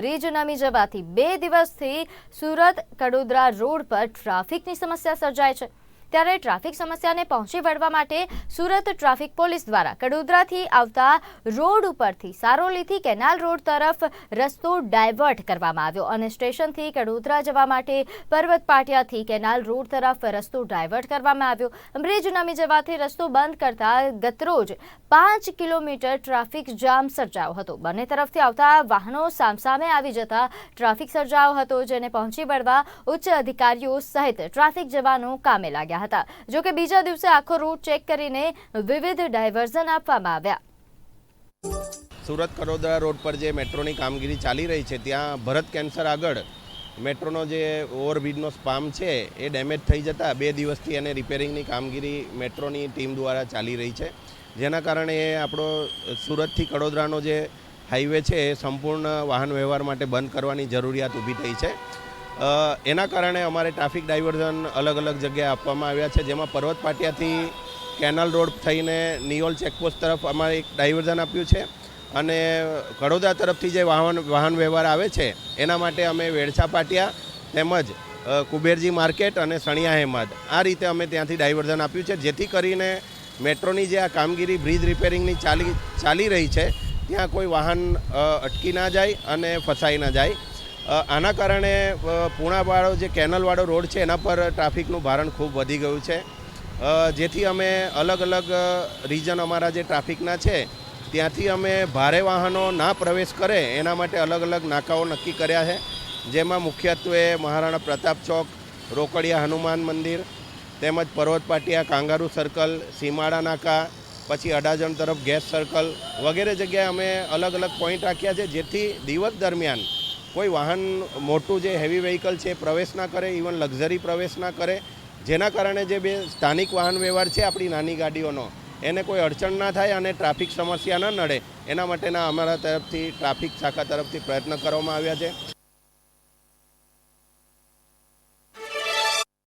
Bridge નમી જવાથી બે દિવસથી સુરત કડોદરા રોડ પર ટ્રાફિકની સમસ્યા સર્જાય છે. ત્યારે ટ્રાફિક સમસ્યાને પહોંચી વળવા માટે સુરત ટ્રાફિક પોલીસ દ્વારા કડોદરાથી આવતા રોડ ઉપરથી સારોલીથી કેનાલ રોડ તરફ રસ્તો ડાયવર્ટ કરવામાં આવ્યો અને સ્ટેશનથી કડોદરા જવા માટે પર્વત પાટિયાથી કેનાલ રોડ તરફ રસ્તો ડાયવર્ટ કરવામાં આવ્યો. બ્રિજ નમી જવાથી રસ્તો બંધ કરતા ગતરોજ પાંચ કિલોમીટર ટ્રાફિક જામ સર્જાયો હતો. બંને તરફથી આવતા વાહનો સામસામે આવી જતા ટ્રાફિક સર્જાયો હતો, જેને પહોંચી વળવા ઉચ્ચ અધિકારીઓ સહિત ટ્રાફિક જવાનો કામે લાગ્યા હતા. જો કે બીજા દિવસે આખો રૂટ ચેક કરીને વિવિધ ડાયવર્ઝન આપવામાં આવ્યા. સુરત કડોદરા રોડ પર જે મેટ્રોની કામગીરી ચાલી રહી છે, ત્યાં ભરત કેન્સર આગળ મેટ્રોનો જે ઓવરબ્રિજનો સ્પામ છે, એ ડેમેજ થઈ જતાં બે દિવસથી એને રિપેરિંગની કામગીરી મેટ્રોની ટીમ દ્વારા ચાલી રહી છે. જેના કારણે એ આપણો સુરતથી કડોદરાનો જે હાઈવે છે, એ સંપૂર્ણ વાહન વ્યવહાર માટે બંધ કરવાની જરૂરિયાત ઊભી થઈ છે. એના કારણે અમારે ટ્રાફિક ડાયવર્ઝન અલગ અલગ જગ્યાએ આપવામાં આવ્યા છે. જેમાં પર્વત પાટિયાથી કેનલ રોડ થઈને નિયોલ ચેકપોસ્ટ તરફ અમારે એક ડાયવર્ઝન આપ્યું છે. અને કડોદરા તરફથી જે વાહન વાહન વ્યવહાર આવે છે, એના માટે અમે વેડછા પાટિયા તેમજ કુબેરજી માર્કેટ અને સણિયા હેમદ આ રીતે અમે ત્યાંથી ડાયવર્ઝન આપ્યું છે. જેથી કરીને મેટ્રોની જે આ કામગીરી બ્રિજ રિપેરિંગની ચાલી ચાલી રહી છે, ત્યાં કોઈ વાહન અટકી ના જાય અને ફસાઈ ના જાય. આના કારણે પૂણાવાળો જે કેનલવાળો રોડ છે, એના પર ટ્રાફિકનું ભારણ ખૂબ વધી ગયું છે. જેથી અમે અલગ અલગ રીજન અમારા જે ટ્રાફિકના છે, ત્યાંથી અમે ભારે વાહનો ના પ્રવેશ કરે, એના માટે અલગ અલગ નાકાઓ નક્કી કર્યા છે. જેમાં મુખ્યત્વે મહારાણા પ્રતાપ ચોક, રોકડિયા હનુમાન મંદિર, તેમજ પર્વત પાટિયા, કાંગારુ સર્કલ સીમાડા નાકા, પછી અડાજણ તરફ ગેસ સર્કલ વગેરે જગ્યાએ અમે અલગ અલગ પોઈન્ટ રાખ્યા છે, જેથી દિવસ દરમિયાન કોઈ વાહન મોટું જે હેવી વ્હીકલ છે પ્રવેશ ના કરે ઇવન લક્ઝરી પ્રવેશ ના કરે, જેના કારણે જે બે સ્થાનિક વાહન વ્યવહાર છે આપણી નાની ગાડીઓનો, એને કોઈ અડચણ ના થાય અને ટ્રાફિક સમસ્યા ન નડે. એના માટેના અમારા તરફથી ટ્રાફિક શાખા તરફથી પ્રયત્ન કરવામાં આવ્યા છે.